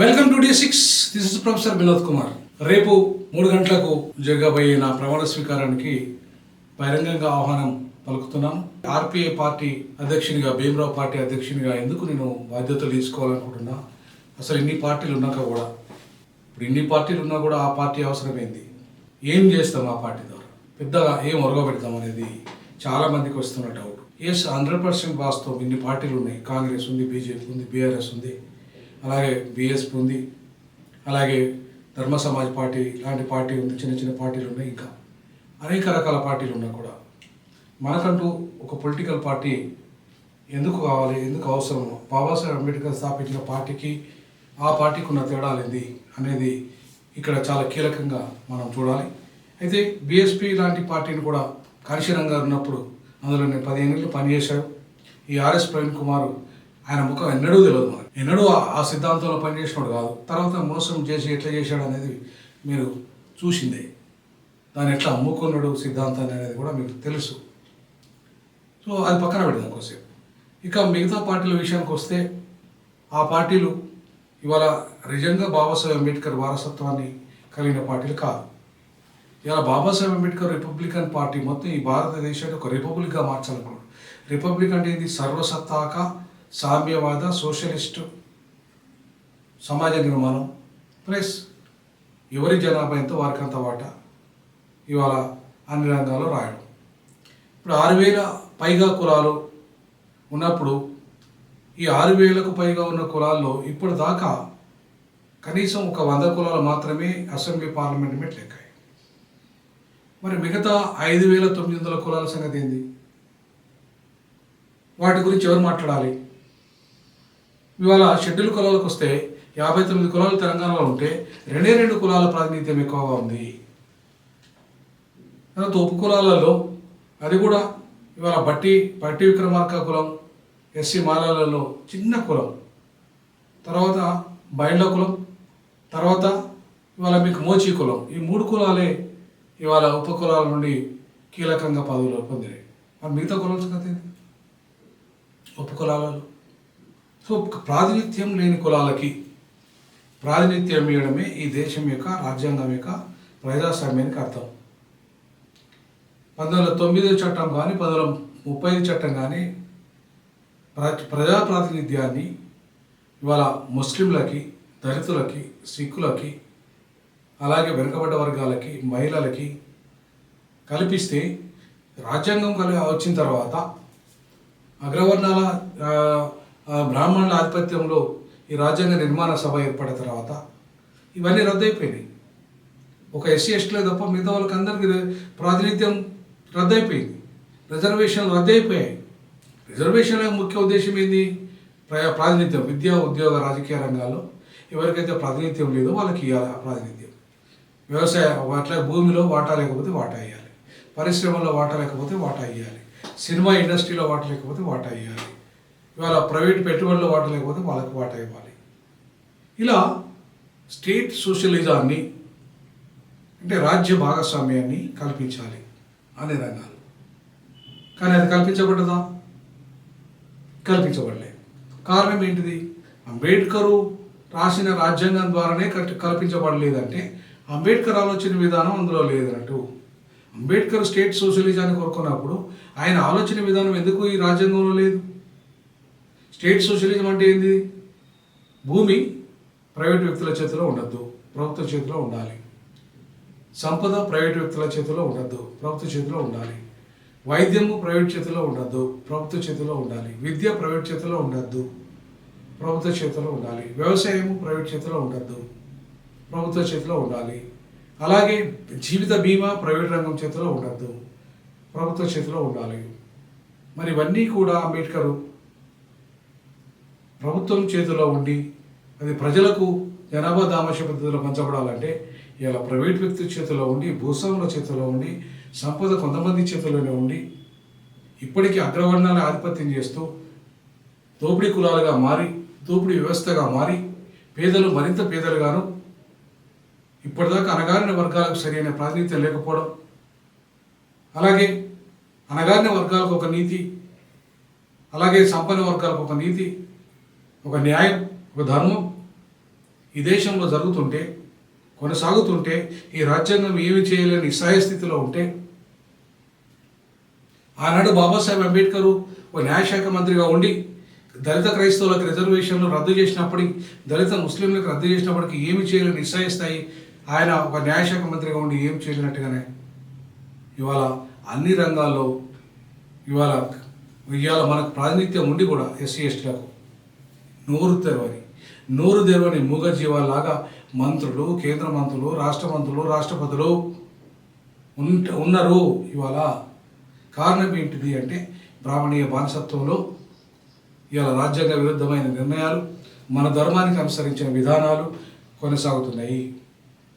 Welcome to day six this is professor Vinod Kumar రేపు మూడు గంటలకు జరగబోయే నా ప్రమాణ స్వీకారానికి బహిరంగంగా ఆహ్వానం పలుకుతున్నాను ఆర్పిఐ పార్టీ అధ్యక్షునిగా భీమరావు పార్టీ అధ్యక్షునిగా ఎందుకు నేను బాధ్యతలు తీసుకోవాలనుకుంటున్నా? అసలు ఇన్ని పార్టీలు ఉన్నాక కూడా ఇప్పుడు ఇన్ని పార్టీలు ఉన్నా కూడా ఆ పార్టీ అవసరమైంది. ఏం చేస్తాం ఆ పార్టీ ద్వారా? పెద్దగా ఏం ఒరగబెడతాం అనేది చాలా మందికి వస్తున్న డౌట్ ఎస్ హండ్రెడ్ పర్సెంట్ వాస్తవం. ఇన్ని పార్టీలు ఉన్నాయి. కాంగ్రెస్ ఉంది బీజేపీ ఉంది బీఆర్ఎస్ ఉంది. అలాగే బీఎస్పీ ఉంది అలాగే ధర్మ సమాజ్ పార్టీ ఇలాంటి పార్టీ ఉంది చిన్న చిన్న పార్టీలు ఉన్నాయి ఇంకా. అనేక రకాల పార్టీలు ఉన్నా కూడా మనకంటూ ఒక పొలిటికల్ పార్టీ ఎందుకు కావాలి ఎందుకు అవసరం బాబాసాహెబ్ అంబేద్కర్ స్థాపించిన పార్టీకి ఆ పార్టీకి ఉన్న తేడాలు ఏంది అనేది ఇక్కడ చాలా కీలకంగా మనం చూడాలి. అయితే బీఎస్పీ లాంటి పార్టీని కూడా కాశీరాం గారు ఉన్నప్పుడు అందులో నేను పదిహేను ఏళ్ళు పనిచేశాడు ఈ ఆర్ఎస్ ప్రవీణ్ కుమార్ ఆయన ముఖం ఎన్నడూ తెలియదు మనకు. ఎన్నడూ ఆ- సిద్ధాంతంలో పనిచేసినాడు కాదు. తర్వాత మోసం చేసి ఎట్లా చేశాడు అనేది మీరు చూసిందే. దాన్ని ఎట్లా అమ్ముకున్నాడు సిద్ధాంతాన్ని అనేది కూడా మీకు తెలుసు. సో అది పక్కన పెడదాం కొద్దిసేపు. ఇక మిగతా పార్టీల విషయానికి వస్తే ఆ పార్టీలు ఇవాళ నిజంగా బాబాసాహెబ్ అంబేద్కర్ వారసత్వాన్ని కలిగిన పార్టీలు కాదు. ఇవాళ బాబాసాహెబ్ అంబేద్కర్ రిపబ్లికన్ పార్టీ మొత్తం ఈ భారతదేశాన్ని ఒక రిపబ్లిక్గా మార్చాలనుకున్నాడు. రిపబ్లిక్ అంటే ఇది సర్వసత్తాక సామ్యవాద సోషలిస్టు సమాజ నిర్మాణం ప్లస్ ఎవరి జనాభా ఎంతో వారికి అంత వాటా ఇవాళ అన్ని రంగాల్లో రాయడం. ఇప్పుడు ఆరు వేల పైగా కులాలు ఉన్నప్పుడు ఈ ఆరు వేలకు పైగా ఉన్న కులాల్లో ఇప్పుడు దాకా కనీసం ఒక వంద కులాలు మాత్రమే అసెంబ్లీ పార్లమెంట్ మీద లెక్కాయి. మరి మిగతా ఐదు వేల తొమ్మిది వందల కులాల సంగతి ఏంది? వాటి గురించి ఎవరు మాట్లాడాలి? ఇవాళ షెడ్యూల్ కులాలకు వస్తే యాభై తొమ్మిది కులాలు తెలంగాణలో ఉంటే రెండే రెండు కులాల ప్రాతినిధ్యం ఎక్కువగా ఉంది. తర్వాత ఉప కులాలలో అది కూడా ఇవాళ బట్టి బట్టి విక్రమార్క కులం ఎస్సీ మాలాలలో చిన్న కులం తర్వాత బైండ్ల కులం తర్వాత ఇవాళ మీకు మోచి కులం. ఈ మూడు కులాలే ఇవాళ ఉప కులాల నుండి కీలకంగా పదవులు పొందినాయి. మరి మిగతా కులం సంగతి కులాలలో సో ప్రాతినిధ్యం లేని కులాలకి ప్రాతినిధ్యం ఇవ్వడమే ఈ దేశం యొక్క రాజ్యాంగం యొక్క ప్రజాస్వామ్యానికి అర్థం. పంతొమ్మిది వందల తొమ్మిది చట్టం కానీ పంతొమ్మిది వందల ముప్పై చట్టం కానీ ప్ర- ప్రజా ప్రాతినిధ్యాన్ని ఇవాళ ముస్లింలకి దళితులకి సిక్కులకి అలాగే వెనుకబడ్డ వర్గాలకి మహిళలకి కల్పిస్తే రాజ్యాంగం కలిగి వచ్చిన తర్వాత అగ్రవర్ణాల బ్రాహ్మణుల ఆధిపత్యంలో ఈ రాజ్యాంగ నిర్మాణ సభ ఏర్పడిన తర్వాత ఇవన్నీ రద్దయిపోయినాయి. ఒక ఎస్సీ ఎస్టీలో తప్ప మిగతా వాళ్ళకి అందరికీ ప్రాతినిధ్యం రద్దయిపోయింది. రిజర్వేషన్లు రద్దయిపోయాయి. రిజర్వేషన్ల ముఖ్య ఉద్దేశం ఏంది? ప్ర- ప్రాతినిధ్యం విద్యా ఉద్యోగ రాజకీయ రంగాల్లో ఎవరికైతే ప్రాతినిధ్యం లేదో వాళ్ళకి ఇవ్వాలి ఆ ప్రాతినిధ్యం. వ్యవసాయ అట్లా భూమిలో వాటా లేకపోతే వాటా ఇవ్వాలి పరిశ్రమల్లో వాటా లేకపోతే వాటా ఇవ్వాలి సినిమా ఇండస్ట్రీలో వాటా లేకపోతే వాటా ఇవ్వాలి ఇవాళ ప్రైవేట్ పెట్టుబడులు వాట లేకపోతే వాళ్ళకి వాటా ఇవ్వాలి. ఇలా స్టేట్ సోషలిజాన్ని అంటే రాజ్య భాగస్వామ్యాన్ని కల్పించాలి అనే రంగాలు. కానీ అది కల్పించబడ్డదా? కల్పించబడలే. కారణం ఏంటిది? అంబేద్కరు రాసిన రాజ్యాంగం ద్వారానే కల్పించబడలేదంటే అంబేద్కర్ ఆలోచన విధానం అందులో లేదన్నట్టు. అంబేద్కర్ స్టేట్ సోషలిజాన్ని కోరుకున్నప్పుడు ఆయన ఆలోచన విధానం ఎందుకు ఈ రాజ్యాంగంలో లేదు? స్టేట్ సోషలిజం అంటే ఏంది? భూమి ప్రైవేట్ వ్యక్తుల చేతిలో ఉండద్దు ప్రభుత్వ చేతిలో ఉండాలి. సంపద ప్రైవేట్ వ్యక్తుల చేతిలో ఉండద్దు ప్రభుత్వ చేతిలో ఉండాలి. వైద్యము ప్రైవేట్ చేతిలో ఉండద్దు ప్రభుత్వ చేతిలో ఉండాలి. విద్య ప్రైవేట్ చేతిలో ఉండద్దు ప్రభుత్వ చేతిలో ఉండాలి. వ్యవసాయము ప్రైవేట్ చేతిలో ఉండద్దు ప్రభుత్వ చేతిలో ఉండాలి. అలాగే జీవిత బీమా ప్రైవేట్ రంగం చేతిలో ఉండద్దు ప్రభుత్వ చేతిలో ఉండాలి. మరి ఇవన్నీ కూడా అంబేద్కర్ ప్రభుత్వం చేతిలో ఉండి అది ప్రజలకు జనాభా దామశ పద్ధతిలో పంచబడాలంటే ఇలా ప్రైవేట్ వ్యక్తి చేతిలో ఉండి భూస్వాముల చేతిలో ఉండి సంపద కొంతమంది చేతిలోనే ఉండి ఇప్పటికీ అగ్రవర్ణాల ఆధిపత్యం చేస్తూ దోపిడీ కులాలుగా మారి దోపిడీ వ్యవస్థగా మారి పేదలు మరింత పేదలుగాను ఇప్పటిదాకా అనగారిన వర్గాలకు సరైన ప్రాతినిధ్యం లేకపోవడం అలాగే అనగారిన వర్గాలకు ఒక నీతి అలాగే సంపన్న వర్గాలకు ఒక నీతి ఒక న్యాయం ఒక ధర్మం ఈ దేశంలో జరుగుతుంటే కొనసాగుతుంటే ఈ రాజ్యాంగం ఏమి చేయలేని నిస్సహాయ స్థితిలో ఉంటే ఆనాడు బాబాసాహెబ్ అంబేద్కర్ ఒక న్యాయశాఖ మంత్రిగా ఉండి దళిత క్రైస్తవులకు రిజర్వేషన్లు రద్దు చేసినప్పటికీ దళిత ముస్లింలకు రద్దు చేసినప్పటికీ ఏమి చేయలేని నిస్సహాయ స్థాయి ఆయన ఒక న్యాయశాఖ మంత్రిగా ఉండి ఏమి చేయలేనట్టుగానే ఇవాళ అన్ని రంగాల్లో ఇవాళ ఇవాళ మనకు ప్రాతినిధ్యం ఉండి కూడా ఎస్సీ ఎస్టీలకు నోరు తెరవని నోరు తెరవని మూగ జీవాలాగా మంత్రులు కేంద్ర మంత్రులు రాష్ట్ర మంత్రులు రాష్ట్రపతులు ఉంట ఉన్నారు ఇవాళ. కారణం ఏంటిది అంటే బ్రాహ్మణీయ బానిసత్వంలో ఇవాళ రాజ్యాంగ విరుద్ధమైన నిర్ణయాలు మన ధర్మానికి అనుసరించిన విధానాలు కొనసాగుతున్నాయి.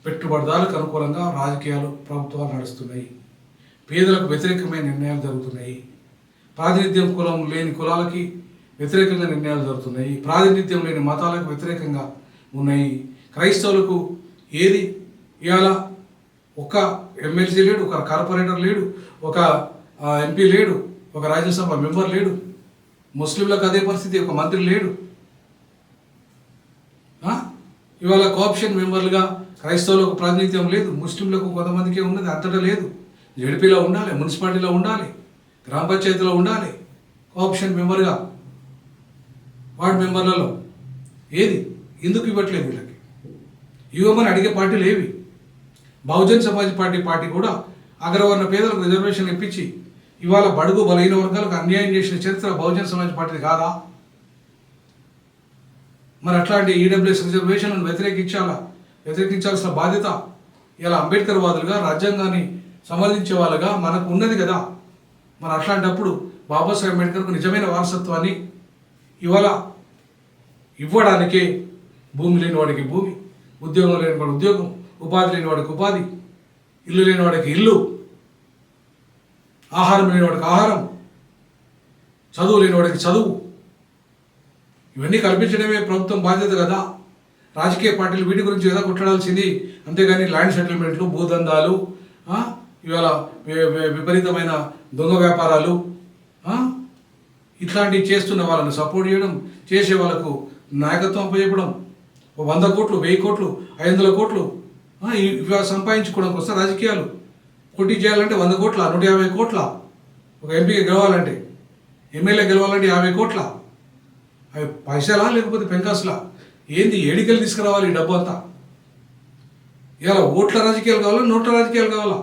పెట్టుబడిదారులకు అనుకూలంగా రాజకీయాలు ప్రభుత్వాలు నడుస్తున్నాయి. పేదలకు వ్యతిరేకమైన నిర్ణయాలు జరుగుతున్నాయి. ప్రాతినిధ్యం కులం లేని కులాలకి వ్యతిరేకంగా నిర్ణయాలు జరుగుతున్నాయి. ప్రాతినిధ్యం లేని మతాలకు వ్యతిరేకంగా ఉన్నాయి. క్రైస్తవులకు ఏది ఇవాళ ఒక ఎమ్మెల్సీ లేడు ఒక కార్పొరేటర్ లేడు ఒక ఎంపీ లేడు ఒక రాజ్యసభ మెంబర్ లేడు ముస్లింలకు అదే పరిస్థితి ఒక మంత్రి లేడు. ఇవాళ కోఆప్షన్ మెంబర్లుగా క్రైస్తవులకు ప్రాతినిధ్యం లేదు ముస్లింలకు కొంతమందికే ఉన్నది అంతటా లేదు. జడిపిలో ఉండాలి మున్సిపాలిటీలో ఉండాలి గ్రామ పంచాయతీలో ఉండాలి కోఆప్షన్ మెంబర్గా వార్డు మెంబర్లలో? ఏది? ఎందుకు ఇవ్వట్లేదు వీళ్ళకి? ఇవ్వమని అడిగే పార్టీలు ఏవి? బహుజన్ సమాజ్ పార్టీ పార్టీ కూడా అగ్రవర్ణ పేదలకు రిజర్వేషన్ ఇప్పించి ఇవాళ బడుగు బలహీన వర్గాలకు అన్యాయం చేసిన చరిత్ర బహుజన్ సమాజ్ పార్టీ కాదా? మరి అట్లాంటి ఈడబ్ల్యూఎస్ రిజర్వేషన్ను వ్యతిరేకించాలా వ్యతిరేకించాల్సిన బాధ్యత ఇలా అంబేద్కర్ వాదులుగా రాజ్యాంగాన్ని సమర్థించే వాళ్ళుగా మనకు ఉన్నది కదా? మరి అట్లాంటప్పుడు బాబాసాహెబ్ అంబేద్కర్కు నిజమైన వారసత్వాన్ని ఇవాళ ఇవ్వడానికే భూమి లేని వాడికి భూమి ఉద్యోగం లేని వాడికి ఉద్యోగం ఉపాధి లేని వాడికి ఉపాధి ఇల్లు లేని వాడికి ఇల్లు ఆహారం లేని వాడికి ఆహారం చదువు లేని వాడికి చదువు. ఇవన్నీ కల్పించడమే ప్రభుత్వం బాధ్యత కదా. రాజకీయ పార్టీలు వీటి గురించి కదా కొట్లాడాల్సింది. అంతేగాని ల్యాండ్ సెటిల్మెంట్లు భూదందాలు ఇవాళ విపరీతమైన దొంగ వ్యాపారాలు ఇట్లాంటివి చేస్తున్న వాళ్ళని సపోర్ట్ చేయడం చేసే వాళ్ళకు నాయకత్వం అప్పచెప్పడం వంద కోట్లు వెయ్యి కోట్లు ఐదు వందల కోట్లు సంపాదించుకోవడం ఇవి రాజకీయాలు పోటీ చేయాలంటే వంద కోట్ల నూట యాభై కోట్ల. ఒక ఎంపీకి గెలవాలంటే ఎమ్మెల్యే గెలవాలంటే యాభై కోట్ల. అవి పైసలా లేకపోతే పెంకాసులా? ఏంది ఏడికలు తీసుకురావాలి ఈ డబ్బు అంతా ఇలా ఓట్ల రాజకీయాలు కావాలా నోట్ల రాజకీయాలు కావాలా?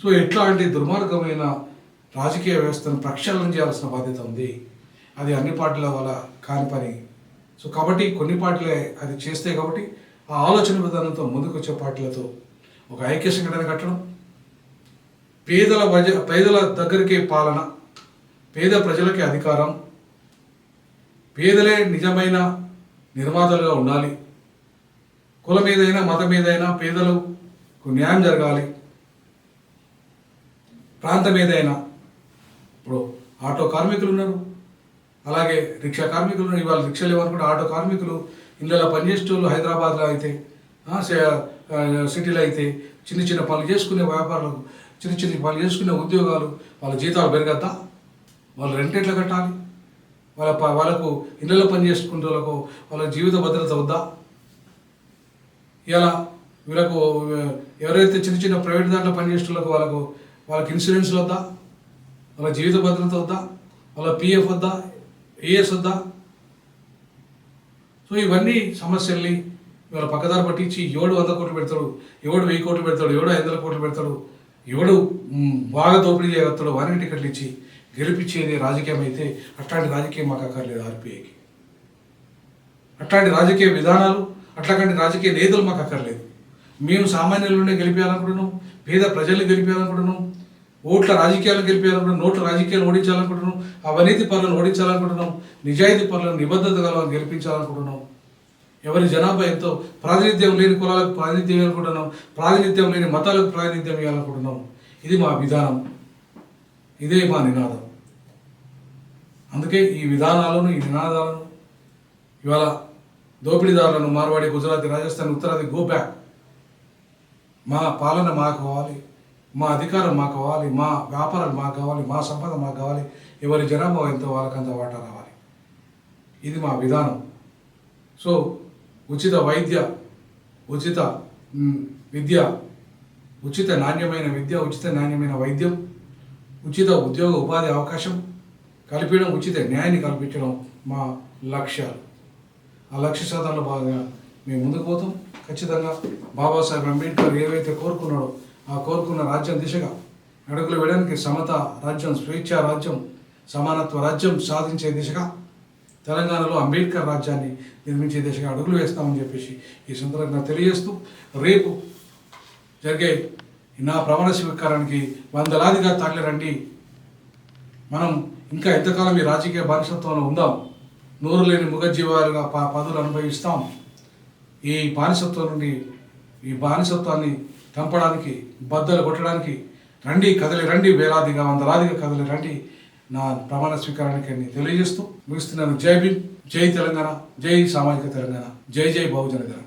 సో ఎట్లాంటి దుర్మార్గమైన రాజకీయ వ్యవస్థను ప్రక్షాళన చేయాల్సిన బాధ్యత ఉంది. అది అన్ని పార్టీల వల్ల కాని పని. సో కాబట్టి కొన్ని పార్టీలే అది చేస్తే కాబట్టి ఆ ఆలోచన విధానంతో ముందుకు వచ్చే పార్టీలతో ఒక ఐక్య సంఘటన కట్టడం. పేదల ప్రజ పేదల దగ్గరికే పాలన. పేద ప్రజలకే అధికారం. పేదలే నిజమైన నిర్మాతలుగా ఉండాలి. కులం ఏదైనా మతం ఏదైనా పేదలకు న్యాయం జరగాలి. ప్రాంతం ఏదైనా ఇప్పుడు ఆటో కార్మికులు ఉన్నారు. అలాగే రిక్షా కార్మికులు ఉన్నారు. ఇవాళ రిక్షాలు ఇవ్వనుకుంటే ఆటో కార్మికులు ఇళ్ళలో పనిచేసేటోళ్ళు హైదరాబాద్లో అయితే సిటీలో అయితే చిన్న చిన్న పనులు చేసుకునే వ్యాపారాలు చిన్న చిన్న పనులు చేసుకునే ఉద్యోగాలు వాళ్ళ జీతాలు పెరగద్దా? వాళ్ళు రెంట్ ఎట్లా కట్టాలి? వాళ్ళ వాళ్ళకు ఇళ్ళలో పని చేసుకునే వాళ్ళకు వాళ్ళ జీవిత భద్రత వద్దా ఇలా వీళ్ళకు ఎవరైతే చిన్న చిన్న ప్రైవేట్ దాంట్లో పనిచేస్తున్న వాళ్ళకు వాళ్ళకి ఇన్సూరెన్స్ వద్దా? వాళ్ళ జీవిత భద్రత వద్దా? వాళ్ళ పిఎఫ్ వద్దా? ఏఎస్ వద్దా? సో ఇవన్నీ సమస్యల్ని ఇవాళ పక్కదారి పట్టించి ఎవడు వంద కోట్లు పెడతాడు ఎవడు వెయ్యి కోట్లు పెడతాడు ఎవడు ఐదు వందల కోట్లు పెడతాడు ఎవడు బాగా దోపిడీ చేయగలుగుతాడు వారికి టికెట్లు ఇచ్చి గెలిపించేది రాజకీయం అయితే అట్లాంటి రాజకీయం మాకు అక్కర్లేదు ఆర్పిఐకి అట్లాంటి రాజకీయ విధానాలు అట్లాంటి రాజకీయ నేతలు మాకు అక్కర్లేదు. మేము సామాన్యులనే గెలిపేయాలనుకుంటున్నాం పేద ప్రజల్ని గెలిపేయాలనుకుంటున్నాం ఓట్ల రాజకీయాలు గెలిపేయాలనుకుంటున్నాం నోట్ల రాజకీయాలు ఓడించాలనుకుంటున్నాం అవినీతి పనులను ఓడించాలనుకుంటున్నాం నిజాయితీ పనులను నిబద్ధత గలను గెలిపించాలనుకుంటున్నాం. ఎవరి జనాభా ఎంతో ప్రాతినిధ్యం లేని కులాలకు ప్రాతినిధ్యం ఇవ్వాలనుకుంటున్నాం ప్రాతినిధ్యం లేని మతాలకు ప్రాతినిధ్యం ఇవ్వాలనుకుంటున్నాం. ఇది మా విధానం. ఇదే మా నినాదం. అందుకే ఈ విధానాలను ఈ నినాదాలను ఇవాళ దోపిడీదారులను మార్వాడి గుజరాతీ రాజస్థాన్ ఉత్తరాది గో బ్యాక్. మా పాలన మాకు కావాలి. మా అధికారం మాకు కావాలి మా వ్యాపారాలు మాకు కావాలి మా సంపద మాకు కావాలి ఎవరి జనాభా ఎంతో వాళ్ళకంత వాటా రావాలి. ఇది మా విధానం. సో ఉచిత వైద్య ఉచిత విద్య ఉచిత నాణ్యమైన విద్య ఉచిత నాణ్యమైన వైద్యం ఉచిత ఉద్యోగ ఉపాధి అవకాశం కల్పించడం ఉచిత న్యాయాన్ని కల్పించడం మా లక్ష్యాలు. ఆ లక్ష్య సాధనలో భాగంగా మేము ముందుకు పోతాం. ఖచ్చితంగా బాబాసాహెబ్ అంబేద్కర్ ఏవైతే కోరుకున్నాడో ఆ కోరుకున్న రాజ్యం దిశగా అడుగులు వేయడానికి సమత రాజ్యం స్వేచ్ఛ రాజ్యం సమానత్వ రాజ్యం సాధించే దిశగా తెలంగాణలో అంబేద్కర్ రాజ్యాన్ని నిర్మించే దిశగా అడుగులు వేస్తామని చెప్పేసి ఈ సందర్భంగా తెలియజేస్తూ రేపు జరిగే నా ప్రమాణ స్వీకారానికి వందలాదిగా తరలిరండి మనం ఇంకా ఎంతకాలం ఈ రాజకీయ బానిసత్వంలో ఉందాం? నోరు లేని ముఖజీవాలుగా పా పదవులు అనుభవిస్తాం. ఈ బానిసత్వం నుండి ఈ బానిసత్వాన్ని చంపడానికి బద్దలు కొట్టడానికి రండి కదలి రండి వేలాదిగా వందలాదిగా కదలి రండి. నా ప్రమాణ స్వీకారానికి అన్ని తెలియజేస్తూ ముగిస్తున్నాను. జై భీమ్ జై తెలంగాణ జై సామాజిక తెలంగాణ జై జై బహుజన తెలంగాణ